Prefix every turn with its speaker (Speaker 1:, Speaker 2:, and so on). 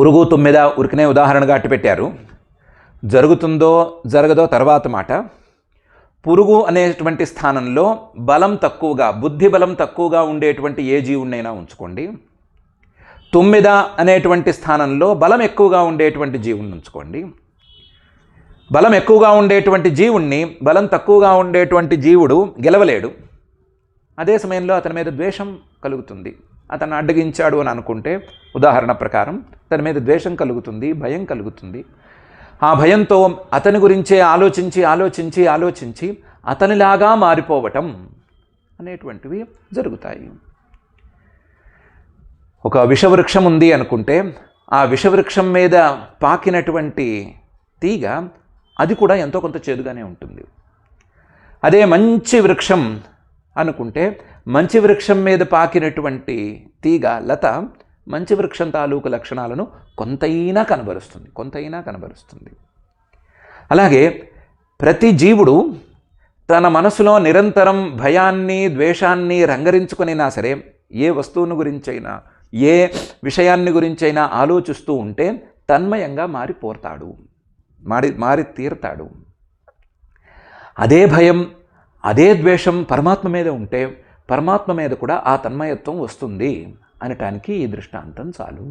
Speaker 1: పురుగు తుమ్మిద ఉరికినే ఉదాహరణగా అట్టు పెట్టారు జరుగుతుందో జరగదో తర్వాత మాట. పురుగు అనేటువంటి స్థానంలో బలం తక్కువగా బుద్ధి బలం తక్కువగా ఉండేటువంటి ఏ జీవుడినైనా ఉంచుకోండి. తుమ్మిద అనేటువంటి స్థానంలో బలం ఎక్కువగా ఉండేటువంటి జీవుని ఉంచుకోండి. బలం ఎక్కువగా ఉండేటువంటి జీవుణ్ణి బలం తక్కువగా ఉండేటువంటి జీవుడు గెలవలేడు. అదే సమయంలో అతని మీద ద్వేషం కలుగుతుంది. అతను అడ్డగించాడు అని అనుకుంటే ఉదాహరణ ప్రకారం తన మీద ద్వేషం కలుగుతుంది భయం కలుగుతుంది. ఆ భయంతో అతని గురించే ఆలోచించి ఆలోచించి ఆలోచించి అతనిలాగా మారిపోవటం అనేటువంటివి జరుగుతాయి. ఒక విషవృక్షం ఉంది అనుకుంటే ఆ విషవృక్షం మీద పాకినటువంటి తీగ అది కూడా ఎంతో కొంత చేదుగానే ఉంటుంది. అదే మంచి వృక్షం అనుకుంటే మంచి వృక్షం మీద పాకినటువంటి తీగ లత మంచి వృక్షం తాలూకు లక్షణాలను కొంతైనా కనబరుస్తుంది కొంతైనా కనబరుస్తుంది. అలాగే ప్రతి జీవుడు తన మనసులో నిరంతరం భయాన్ని ద్వేషాన్ని రంగరించుకునైనా సరే ఏ వస్తువును గురించైనా ఏ విషయాన్ని గురించైనా ఆలోచిస్తూ ఉంటే తన్మయంగా మారిపోతాడు మారి మారి తీరుతాడు. అదే భయం అదే ద్వేషం పరమాత్మ మీద ఉంటే పరమాత్మ మీద కూడా ఆ తన్మయత్వం వస్తుంది అనటానికి ఈ దృష్టాంతం చాలు.